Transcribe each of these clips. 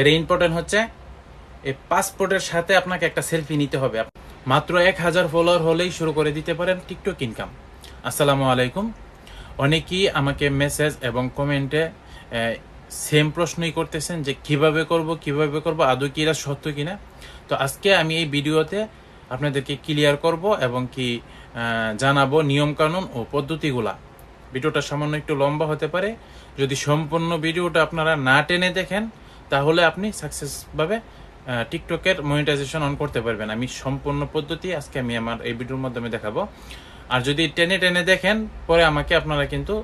এর ইম্পর্টেন্ট হচ্ছে, এই পাসপোর্টের সাথে আপনাকে একটা সেলফি নিতে হবে। মাত্র এক হাজার ফলোয়ার হলেই শুরু করে দিতে পারেন টিকটক ইনকাম আসসালামু আলাইকুম। অনেকেই আমাকে মেসেজ এবং কমেন্টে সেম প্রশ্নই করতেছেন যে কীভাবে করব কীভাবে করব, আদৌ কি এটা সত্য কিনা। তো আজকে আমি এই ভিডিওতে আপনাদেরকে ক্লিয়ার করব এবং কি জানাব নিয়মকানুন ও পদ্ধতিগুলা। ভিডিওটা সামান্য একটু লম্বা হতে পারে। যদি সম্পূর্ণ ভিডিওটা আপনারা না টেনে দেখেন তাহলে আপনি সাকসেসভাবে টিকটকের মনিটাইজেশন অন করতে পারবেন। আমি সম্পূর্ণ পদ্ধতি আজকে আমি আমার এই ভিডিওর মাধ্যমে দেখাবো। আর যদি টেনে টেনে দেখেন, পরে আমাকে আপনারা কিন্তু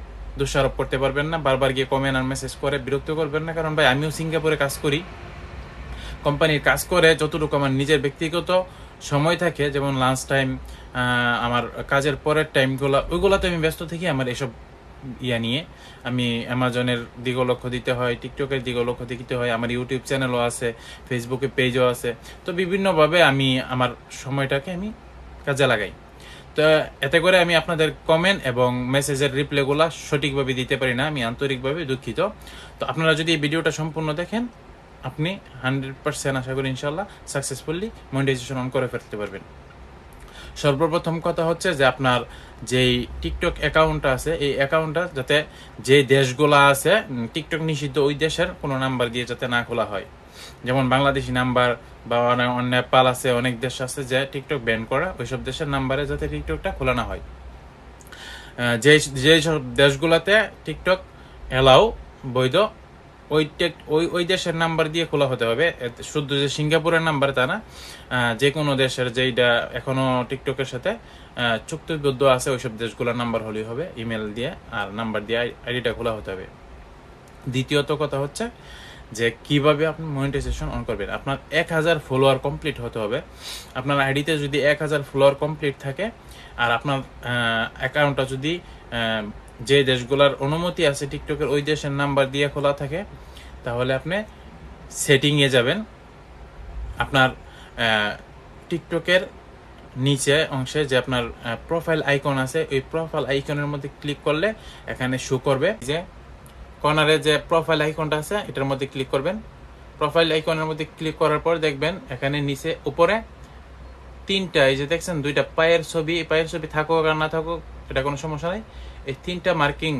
দোষারোপ করতে পারবেন না। বারবার গিয়ে কমেন্ট আর মেসেজ করে বিরক্ত করবেন না। কারণ ভাই, আমিও সিঙ্গাপুরে কাজ করি। কোম্পানির কাজ করে যতটুকু আমার নিজের ব্যক্তিগত সময় থাকে, যেমন লাঞ্চ টাইম আমার কাজের পরের টাইমগুলো ওইগুলোতে আমি ব্যস্ত থাকি। আমার এসব ইয়া নিয়ে। আমি অ্যামাজনের দিকেও লক্ষ্য দিতে হয় টিকটকের দিকেও লক্ষ্য দিতে হয়, আমার ইউটিউব চ্যানেলও আছে ফেসবুকে পেজও আছে। তো বিভিন্নভাবে আমি আমার সময়টাকে আমি কাজে লাগাই। তো এতে করে আমি আপনাদের কমেন্ট এবং মেসেজের রিপ্লাইগুলো সঠিকভাবে দিতে পারি না, আমি আন্তরিকভাবে দুঃখিত। তো আপনারা যদি এই ভিডিওটা সম্পূর্ণ দেখেন, আপনি হান্ড্রেড পার্সেন্ট আশা করি ইনশাল্লাহ সাকসেসফুলি মনিটাইজেশন অন করে ফেলতে পারবেন। সর্বপ্রথম কথা হচ্ছে যে আপনার যেই টিকটক অ্যাকাউন্টটা আছে, এই অ্যাকাউন্টটা যাতে যে দেশগুলা আছে টিকটক নিষিদ্ধ ওই দেশের কোনো নাম্বার দিয়ে যাতে না খোলা হয়। যেমন বাংলাদেশি নাম্বার বা অনে- অন্য নেপাল আছে, অনেক দেশ আছে যে টিকটক ব্যান করা, ওইসব দেশের নাম্বারে যাতে টিকটকটা খোলা না হয়। যে যে সব দেশগুলোতে টিকটক এলাও বৈধ ওই ওই ওই দেশের নাম্বার দিয়ে খোলা হতে হবে। শুধু যে সিঙ্গাপুরের নাম্বার তা না যে কোনো দেশের যেইটা এখনও টিকটকের সাথে চুক্তিবদ্ধ আছে, ওইসব দেশগুলোর নাম্বার হলেই হবে ইমেল দিয়ে, আর নাম্বার দিয়ে আইডিটা খোলা হতে হবে। দ্বিতীয়ত কথা হচ্ছে যে কীভাবে আপনি মনিটাইজেশন অন করবেন। আপনার এক হাজার ফলোয়ার কমপ্লিট হতে হবে। আপনার আইডিতে যদি এক হাজার ফলোয়ার কমপ্লিট থাকে, আর আপনার অ্যাকাউন্টটা যদি যে দেশগুলোর অনুমতি আছে টিকটকের, ওই দেশের নাম্বার দিয়ে খোলা থাকে, তাহলে আপনি সেটিংয়ে যাবেন। আপনার টিকটকের নিচে অংশে যে আপনার প্রোফাইল আইকন আছে, ওই প্রোফাইল আইকনের মধ্যে ক্লিক করলে এখানে শো করবে। যে কর্নারে যে প্রোফাইল আইকনটা আছে, এটার মধ্যে ক্লিক করবেন। প্রোফাইল আইকনের মধ্যে ক্লিক করার পর দেখবেন, এখানে নিচে উপরে তিনটা, এই যে দেখছেন, দুইটা পায়ের ছবি পায়ের ছবি থাকুক আর না থাকুক, এটা কোনো সমস্যা নাই। এই তিনটা মার্কিং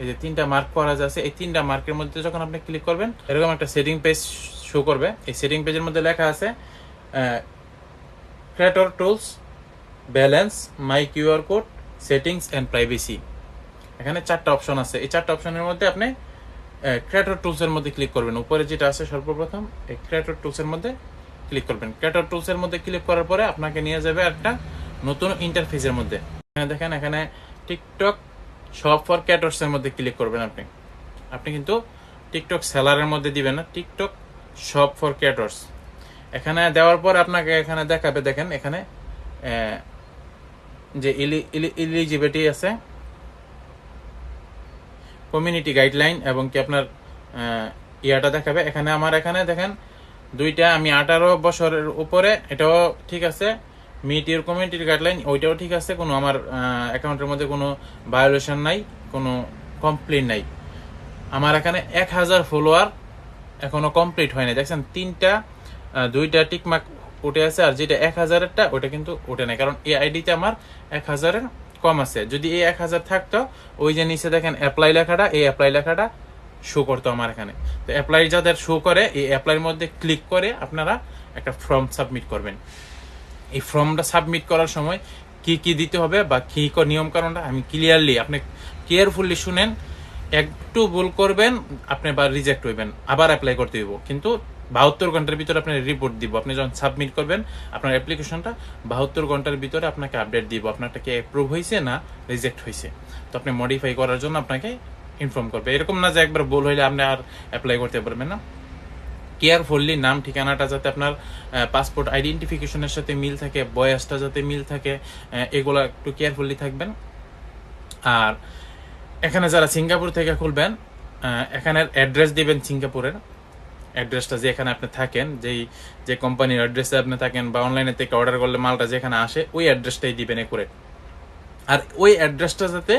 এই যে তিনটা মার্ক করা আছে এই তিনটা মার্কের মধ্যে যখন আপনি ক্লিক করবেন, এরকম একটা সেটিং পেজ শো করবে। এই সেটিং পেজের মধ্যে লেখা আছে creator tools balance my QR code settings and privacy এখানে চারটা অপশন আছে। এই চারটা অপশনের মধ্যে আপনি ক্রিয়েটর টুলসের মধ্যে ক্লিক করবেন। উপরে যেটা আছে সর্বপ্রথম, এই ক্রিয়েটর টুলসের মধ্যে ক্লিক করবেন। ক্রিয়েটর টুলসের মধ্যে ক্লিক করার পরে আপনাকে নিয়ে যাবে একটা নতুন ইন্টারফেসের মধ্যে। এখানে দেখেন, এখানে টিকটক শপ ফর ক্যাটর্স এর মধ্যে ক্লিক করবেন আপনি। আপনি কিন্তু টিকটক সেলারের মধ্যে দিবেন না, টিকটক শপ ফর ক্যাটর্স। এখানে দেওয়ার পর আপনাকে এখানে দেখাবে, দেখেন এখানে যে ইলিজিবিলিটি আছে কমিউনিটি গাইডলাইন এবং কি আপনার ইয়াটা দেখাবে। এখানে আমার এখানে দেখেন দুইটা, আমি আঠারো বছরের উপরে, এটাও ঠিক আছে মিট ইউর কমিউনিটির গাইডলাইন ওইটাও ঠিক আছে, কোনো আমার অ্যাকাউন্টের মধ্যে কোনো ভায়োলেশন নাই, কোনো কমপ্লেন নাই। আমার এখানে এক হাজার ফলোয়ার এখনও কমপ্লিট হয়নি দেখছেন, তিনটা দুইটা টিকমার্ক উঠে আছে, আর যেটা এক হাজারেরটা ওটা কিন্তু উঠে নাই। কারণ এই আইডিতে আমার এক হাজারের কম আছে। যদি এই এক হাজার থাকতো, ওই যে নিচে দেখেন অ্যাপ্লাই লেখাটা, এই অ্যাপ্লাই লেখাটা শো করতো আমার এখানে। তো অ্যাপ্লাই যাদের শো করে, এই অ্যাপ্লাইয়ের মধ্যে ক্লিক করে আপনারা একটা ফর্ম সাবমিট করবেন। এই ফর্মটা সাবমিট করার সময় কি কি দিতে হবে বা কি নিয়ম কারণটা আমি ক্লিয়ারলি আপনি কেয়ারফুলি শুনেন, একটু ভুল করবেন, আপনি বা রিজেক্ট হইবেন, আবার অ্যাপ্লাই করতে হইব। কিন্তু বাহাত্তর ঘণ্টার ভিতরে আপনি রিপোর্ট দিব। আপনি যখন সাবমিট করবেন, আপনার অ্যাপ্লিকেশনটা বাহাত্তর ঘণ্টার ভিতরে আপনাকে আপডেট দিব। আপনারটা কি অ্যাপ্রুভ হয়েছে না রিজেক্ট হয়েছে তো আপনি মডিফাই করার জন্য আপনাকে ইনফর্ম করবে। এরকম না যে একবার ভুল হইলে আপনি আর অ্যাপ্লাই করতে পারবেন না। কেয়ারফুললি নাম ঠিকানাটা যাতে আপনার পাসপোর্ট আইডেন্টিফিকেশনের সাথে মিল থাকে, বয়সটা যাতে মিল থাকে এগুলো একটু কেয়ারফুললি থাকবেন। আর এখানে যারা সিঙ্গাপুর থেকে খুলবেন এখানের অ্যাড্রেস দিবেন সিঙ্গাপুরের। অ্যাড্রেসটা যে এখানে আপনি থাকেন, যেই, যে কোম্পানির অ্যাড্রেসে আপনি থাকেন বা অনলাইনে থেকে অর্ডার করলে মালটা যেখানে আসে, ওই অ্যাড্রেসটাই দিবেন একুরেট আর ওই অ্যাড্রেসটা যাতে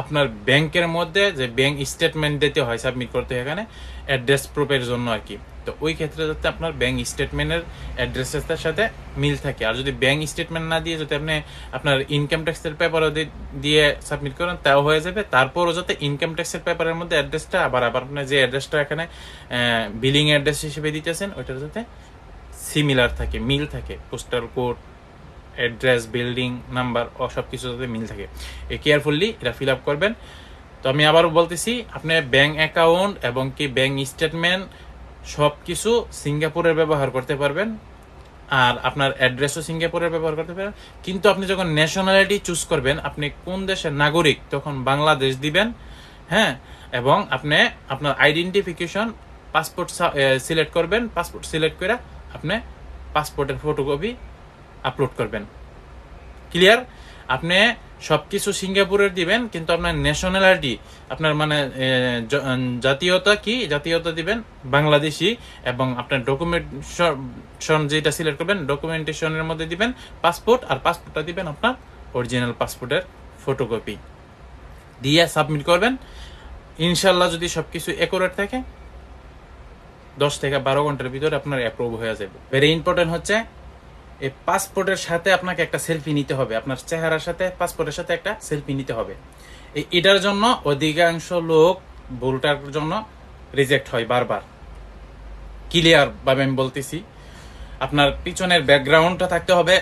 আপনার ব্যাংকের মধ্যে যে ব্যাংক স্টেটমেন্ট দিতে হয় সাবমিট করতে হয় এখানে অ্যাড্রেস প্রুফের জন্য আর কি। তো ওই ক্ষেত্রে যাতে আপনার ব্যাংক স্টেটমেন্টের অ্যাড্রেসের সাথে মিল থাকে। আর যদি ব্যাংক স্টেটমেন্ট না দিয়ে যদি আপনি আপনার ইনকাম ট্যাক্সের পেপারও দিয়ে সাবমিট করেন, তাও হয়ে যাবে। তারপরও যাতে ইনকাম ট্যাক্সের পেপারের মধ্যে অ্যাড্রেসটা আবার আবার আপনি যে অ্যাড্রেসটা এখানে বিলিং অ্যাড্রেস হিসেবে দিতেছেন, ওইটার যাতে সিমিলার থাকে, মিল থাকে। Postal code address building number ও সব কিছু যাতে মিল থাকে। এই কেয়ারফুললি এটা ফিল আপ করবেন। তো আমি আবারও বলতেছি, আপনি ব্যাংক অ্যাকাউন্ট এবং কি ব্যাংক স্টেটমেন্ট সব কিছু সিঙ্গাপুরের ব্যবহার করতে পারবেন। আর আপনার অ্যাড্রেসও সিঙ্গাপুরের ব্যবহার করতে পারবেন। কিন্তু আপনি যখন ন্যাশনালিটি চুজ করবেন, আপনি কোন দেশের নাগরিক, তখন বাংলাদেশ দিবেন। হ্যাঁ? এবং আপনি আপনার আইডেন্টিফিকেশন পাসপোর্ট সিলেক্ট করবেন। পাসপোর্ট সিলেক্ট করে আপনি পাসপোর্টের ফটোকপি আপলোড করবেন। ক্লিয়ার আপনি সবকিছু সিঙ্গাপুরের দিবেন, কিন্তু আপনার ন্যাশনালিটি আপনার মানে জাতীয়তা কি? জাতীয়তা দিবেন, বাংলাদেশি, এবং আপনার ডকুমেন্টেশন যেটা সিলেক্ট করবেন ডকুমেন্টেশনের মধ্যে দিবেন পাসপোর্ট আর পাসপোর্টটা দিবেন আপনার অরিজিনাল পাসপোর্টের ফটোকপি দিয়ে সাবমিট করবেন। ইনশাল্লাহ যদি সবকিছু একুরেট থাকে, দশ থেকে বারো ঘণ্টার ভিতরে আপনার অ্যাপ্রুভ হয়ে যাবে। ভেরি ইম্পর্টেন্ট হচ্ছে এই পাসপোর্টের সাথে আপনাকে একটা সেলফি নিতে হবে। আপনার চেহারার সাথে পাসপোর্টের সাথে একটা সেলফি নিতে হবে। এই এটার জন্য অধিকাংশ লোক ভুলটার জন্য রিজেক্ট হয় বারবার। ক্লিয়ার ভাবে আমি বলতেছি। আপনার পিছনের ব্যাকগ্রাউন্ডটা থাকতে হবে।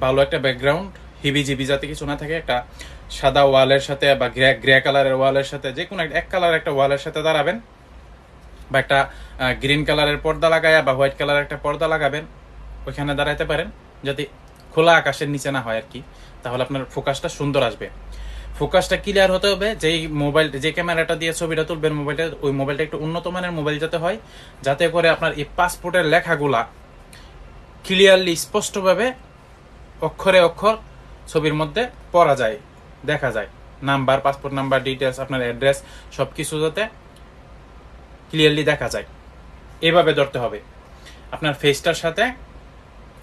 ভালো একটা ব্যাকগ্রাউন্ড হিবি জিবি যাতে কিছু না থাকে। একটা সাদা ওয়ালের সাথে বা গ্রে গ্রে কালারের ওয়ালের সাথে যে কোনো এক কালার একটা ওয়ালের সাথে দাঁড়াবেন। বা একটা গ্রিন কালারের পর্দা লাগায়া বা হোয়াইট কালারের একটা পর্দা লাগাবেন। ওইখানে দাঁড়াইতে পারেন যাতে খোলা আকাশের নিচে না হয় আর কি, তাহলে আপনার ফোকাসটা সুন্দর আসবে। ফোকাসটা ক্লিয়ার হতে হবে, যেই মোবাইল, যে ক্যামেরাটা দিয়ে ছবিটা তুলবেন মোবাইলটা, ওই মোবাইলটা একটু উন্নত মানের মোবাইল যাতে হয়, যাতে করে আপনার এই পাসপোর্টের লেখাগুলা ক্লিয়ারলি স্পষ্টভাবে অক্ষরে অক্ষর ছবির মধ্যে পড়া যায়, দেখা যায়। নাম্বার পাসপোর্ট নাম্বার ডিটেলস আপনার অ্যাড্রেস সব কিছু যাতে ক্লিয়ারলি দেখা যায়। এভাবে ধরতে হবে। আপনার ফেসটার সাথে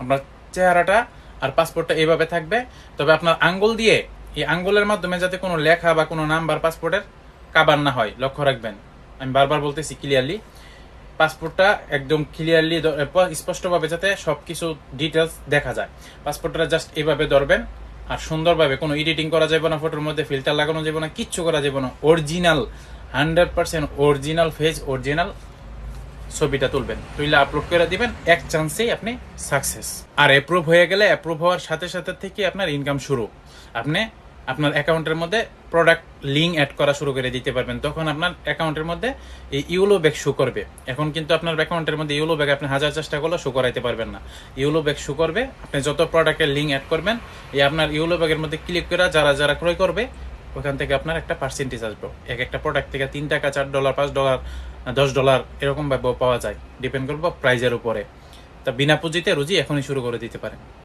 আপনার চেহারাটা আর পাসপোর্টটা এইভাবে থাকবে। তবে আপনার আঙ্গুল দিয়ে, এই আঙ্গুলের মাধ্যমে যাতে কোনো লেখা বা কোনো নাম্বার পাসপোর্টের কাবার না হয়, লক্ষ্য রাখবেন। আমি বারবার বলতেছি ক্লিয়ারলি পাসপোর্টটা একদম ক্লিয়ারলি স্পষ্টভাবে যাতে সব কিছু ডিটেলস দেখা যায়। পাসপোর্টটা জাস্ট এইভাবে ধরবেন, আর সুন্দরভাবে কোনো এডিটিং করা যাবে না ফটোর মধ্যে ফিল্টার লাগানো যাবে না, কিচ্ছু করা যাবে না। Original hundred percent original face original ছবিটা তুলবেন। তুইলে আপলোড করে দিবেন, এক চান্সেই আপনি সাকসেস আর অ্যাপ্রুভ হয়ে গেলে অ্যাপ্রুভ হওয়ার সাথে সাথে থেকে আপনার ইনকাম শুরু। আপনি আপনার অ্যাকাউন্টের মধ্যে প্রোডাক্ট লিঙ্ক অ্যাড করা শুরু করে দিতে পারবেন। তখন আপনার অ্যাকাউন্টের মধ্যে এই ইউলো ব্যাগ শো করবে। এখন কিন্তু আপনার অ্যাকাউন্টের মধ্যে ইউলো ব্যাগ আপনি হাজার চেষ্টা করলেও শো করাইতে পারবেন না। ইউলো ব্যাগ শো করবে, আপনি যত প্রোডাক্টের লিঙ্ক অ্যাড করবেন, এই আপনার ইউলো ব্যাগের মধ্যে ক্লিক করে যারা যারা ক্রয় করবে ওখান থেকে আপনার একটা পার্সেন্টেজ আসবে। এক একটা প্রোডাক্ট থেকে তিন টাকা, চার ডলার পাঁচ ডলার দশ ডলার এরকমভাবে পাওয়া যায়। ডিপেন্ড করব প্রাইজের উপরে। তা বিনা পুঁজিতে রুজি এখনই শুরু করে দিতে পারেন।